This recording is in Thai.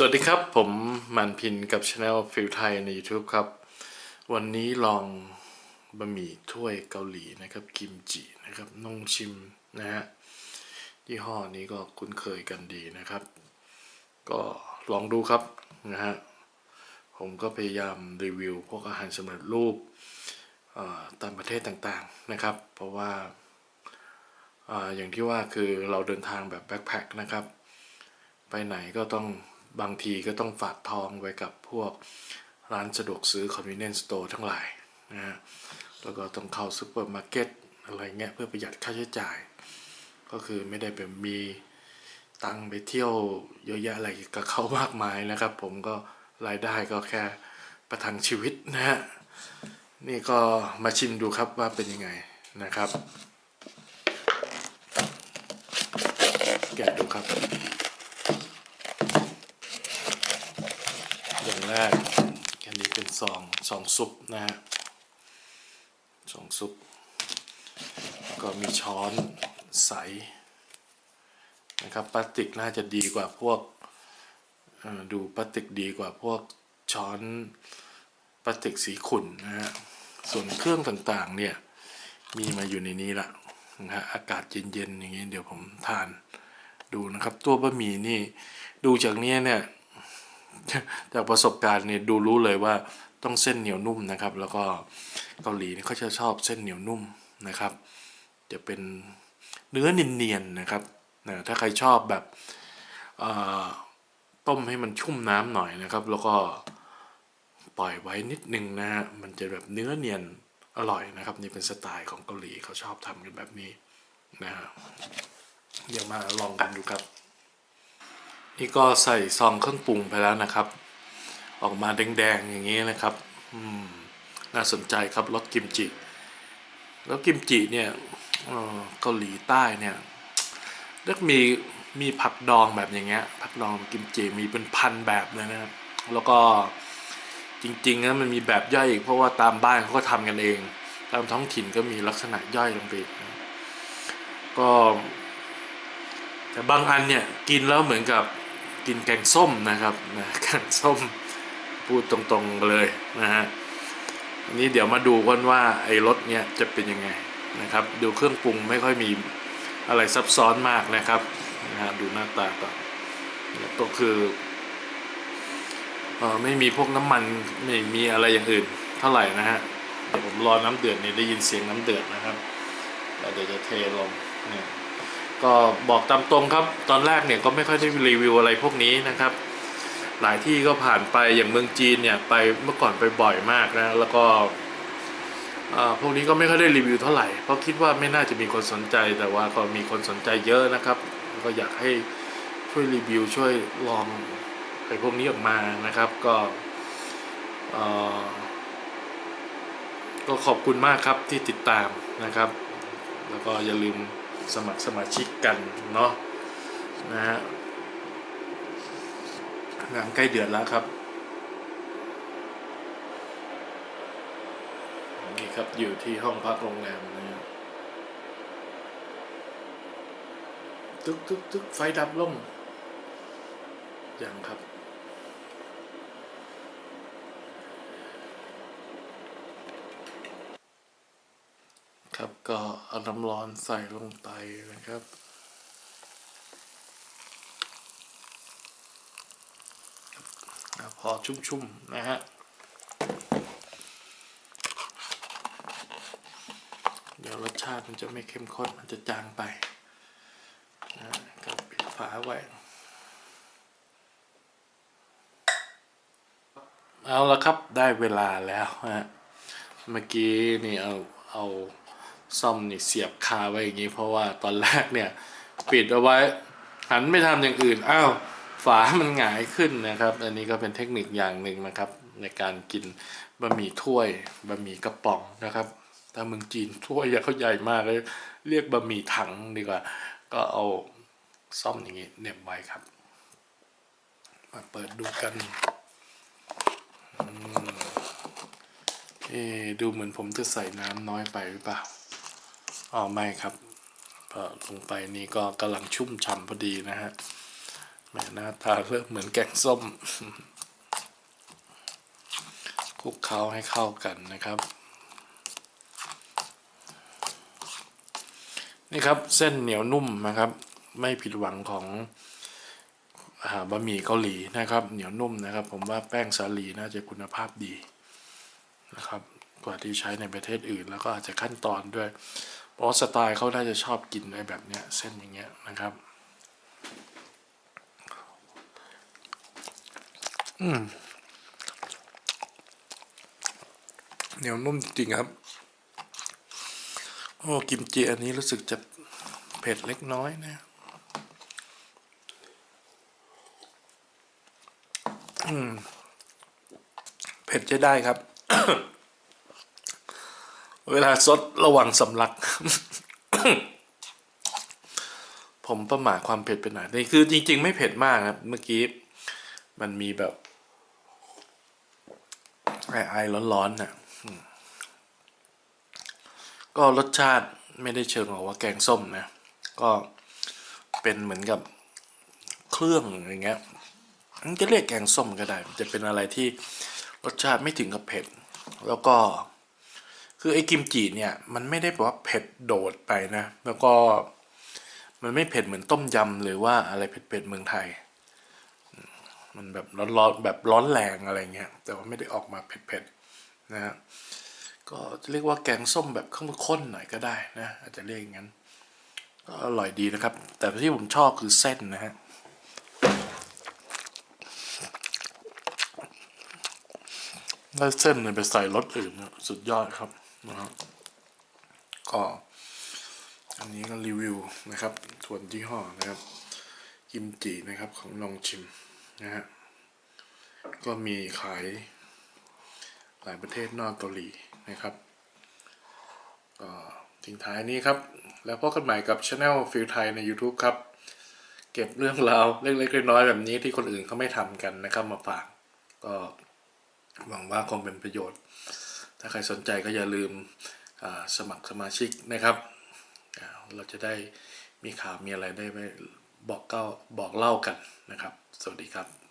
สวัสดีครับ ผมมันพินกับช anel ฟิลไทยใน YouTube ครับ วันนี้ลองบะหมี่ถ้วยเกาหลีนะครับ กิมจินะครับนงชิมนะฮะยี่ห้อนี้ก็คุ้นเคยกันดีนะครับ ก็ลองดูครับนะฮะผมก็พยายามรีวิวพวกอาหารสำเร็จรูปเอ่อตามประเทศต่างๆนะครับ เพราะว่าอาอย่างที่ว่าคือเราเดินทางแบบแบ็คแพคนะครับ ไปไหนก็ต้อง บางทีก็ต้องฝากทองไว้กับพวกร้านสะดวกซื้อ convenience store ทั้งหลายนะฮะแล้วก็ต้องเข้าซูเปอร์มาร์เก็ตอะไรเงี้ยเพื่อประหยัดค่าใช้จ่าย ก็คือไม่ได้แบบมีตังไปเที่ยวเยอะแยะอะไรกับเขามากมายนะครับ ผมก็รายได้ก็แค่ประทังชีวิตนะฮะนี่ก็มาชิมดูครับว่าเป็นยังไงนะครับ แกะดูครับ อย่าง แรก อันนี้เป็นซองซองซุปนะฮะซองซุป ก็มีช้อนใสนะครับพลาสติกน่าจะดีกว่าพวกดูพลาสติกดีกว่าพวกช้อนพลาสติกสีขุ่นนะฮะส่วนเครื่องต่างๆเนี่ยมีมาอยู่ในนี้ละนะฮะอากาศเย็นๆอย่างนี้เดี๋ยวผมทานดูนะครับ ตัวบะหมี่นี่ดูจากเนี้ยเนี่ย จากประสบการณ์เนี่ยดูรู้เลยว่าต้องเส้นเหนียวนุ่มนะครับ แล้วก็เกาหลีเนี่ยเขาจะชอบเส้นเหนียวนุ่มนะครับ จะเป็นเนื้อเนียนๆนะครับนะถ้าใครชอบแบบต้มให้มันชุ่มน้ำหน่อยนะครับ แล้วก็ปล่อยไว้นิดนึงนะฮะมันจะแบบเนื้อเนียนอร่อยนะครับ นี่เป็นสไตล์ของเกาหลีเขาชอบทำกันแบบนี้นะฮะเดี๋ยวมาลองกันดูครับ นี่ก็ใส่ซองเครื่องปรุงไปแล้วนะครับ ออกมาแดงๆอย่างนี้นะครับอืมน่าสนใจครับรสกิมจิ แล้วกิมจิเนี่ยเกาหลีใต้เนี่ยเรียกมีมีผักดองแบบอย่างเงี้ยผักดองกิมจิมีเป็นพันแบบเลยนะครับ แล้วก็จริงๆนะมันมีแบบย่อยอีกเพราะว่าตามบ้านเขาก็ทำกันเอง ตามท้องถิ่นก็มีลักษณะย่อยลงไปนะก็แต่บางอันเนี่ยกินแล้วเหมือนกับ กินแกงส้มนะครับนะแกงส้มพูดตรงๆเลยนะฮะอันนี้เดี๋ยวมาดูกันว่าไอ้รสเนี่ยจะเป็นยังไงนะครับ ดูเครื่องปรุงไม่ค่อยมีอะไรซับซ้อนมากนะครับนะฮะดูหน้าตาก่อนเนี่ยก็คือเออไม่มีพวกน้ำมันไม่มีอะไรอย่างอื่นเท่าไหร่นะฮะเดี๋ยวผมรอน้ำเดือดนี่ได้ยินเสียงน้ำเดือดนะครับแล้วเดี๋ยวจะเทลงเนี่ย ก็บอกตามตรงครับ ตอนแรกเนี่ยก็ไม่ค่อยได้รีวิวอะไรพวกนี้นะครับ หลายที่ก็ผ่านไปอย่างเมืองจีนเนี่ยไปเมื่อก่อนไปบ่อยมากนะแล้วก็พวกนี้ก็ไม่ค่อยได้รีวิวเท่าไหร่เพราะคิดว่าไม่น่าจะมีคนสนใจแต่ว่าก็มีคนสนใจเยอะนะครับ ก็อยากให้ช่วยรีวิวช่วยลองไอ้พวกนี้ออกมานะครับก็ก็ขอบคุณมากครับที่ติดตามนะครับ แล้วก็อย่าลืม สมัครสมาชิกกันเนาะนะฮะน้ำใกล้เดือดแล้วครับนี่ครับอยู่ที่ห้องพักโรงแรมนะฮะตึกตึกตึกไฟดับลงยังครับ ครับ ก็เอาน้ำร้อนใส่ลงไปนะครับ พอชุ่มๆ นะฮะ เดี๋ยวรสชาติมันจะไม่เข้มข้น มันจะจางไปนะฮะก็ปิดฝาไว้ เอาละครับได้เวลาแล้วฮะ เมื่อกี้นี่เอาเอา ซ่อมนี่เสียบคาไว้อย่างนี้ เพราะว่าตอนแรกเนี่ยปิดเอาไว้หันไม่ทำอย่างอื่นอ้าวฝามันหงายขึ้นนะครับ อันนี้ก็เป็นเทคนิคอย่างหนึ่งนะครับ ในการกินบะหมี่ถ้วยบะหมี่กระป๋องนะครับถ้าเมืองจีนถ้วยเขาใหญ่มากเลยเรียกบะหมี่ถังดีกว่า ก็เอาซ่อมอย่างนี้เหน็บไว้ครับ มาเปิดดูกันเอดูเหมือนผมจะใส่น้ำน้อยไปหรือเปล่า อ๋อไม่ครับพอลงไปนี่ก็กำลังชุ่มฉ่ำพอดีนะฮะแหม่หน้าตาเริ่มเหมือนแกงส้มคลุกเคล้าให้เข้ากันนะครับ นี่ครับเส้นเหนียวนุ่มนะครับ ไม่ผิดหวังของอาบะหมี่เกาหลีนะครับ เหนียวนุ่มนะครับ ผมว่าแป้งสาลีน่าจะคุณภาพดีนะครับ กว่าที่ใช้ในประเทศอื่น แล้วก็อาจจะขั้นตอนด้วย เพราะสไตล์เขาน่าจะชอบกินอะไรแบบเนี้ยเส้นอย่างเงี้ยนะครับ อืมเหนียวนุ่มจริงๆครับ โอ้กิมจิอันนี้รู้สึกจะเผ็ดเล็กน้อยนะอืมเผ็ดจะได้ครับ เวลาซดระวังสำลัก ผมประมาทความเผ็ดไปหน่อยนี่คือจริง ๆ ไม่เผ็ดมากครับ เมื่อกี้ มันมีแบบไอไอร้อนๆน่ะก็รสชาติไม่ได้เชิงบอกว่าแกงส้มนะ ก็เป็นเหมือนกับเครื่องอย่างเงี้ยมันจะเรียกแกงส้มก็ได้ จะเป็นอะไรที่รสชาติไม่ถึงกับเผ็ด แล้วก็ คือไอ้กิมจิเนี่ยมันไม่ได้แบบว่าเผ็ดโดดไปนะ แล้วก็มันไม่เผ็ดเหมือนต้มยำหรือว่าอะไรเผ็ดๆเมืองไทย มันแบบร้อนๆแบบร้อนแรงอะไรเงี้ย แต่ว่าไม่ได้ออกมาเผ็ดๆนะฮะก็จะเรียกว่าแกงส้มแบบข้นๆหน่อยก็ได้นะอาจจะเรียกอย่างนั้นก็อร่อยดีนะครับ แต่ที่ผมชอบคือเส้นนะฮะได้เส้นเนี่ยไปใส่รสอื่นเนี่ยสุดยอดครับ นะครับก็อันนี้ก็รีวิวนะครับส่วนยี่ห้อนะครับกิมจินะครับของลองชิมนะฮะก็มีขายหลายประเทศนอกเกาหลีนะครับก็ทิ้งท้ายนี้ครับ แล้วพบกันใหม่กับช anel ฟิลไทยใน YouTube ครับ เก็บเรื่องราวเล็กๆน้อยๆแบบนี้ที่คนอื่นเขาไม่ทำกันนะครับมาฝากก็หวังว่าคงเป็นประโยชน์ ถ้าใครสนใจก็อย่าลืมสมัครสมาชิกนะครับ เราจะได้มีข่าวมีอะไรได้ไปบอกเก้าบอกเล่ากันนะครับ สวัสดีครับ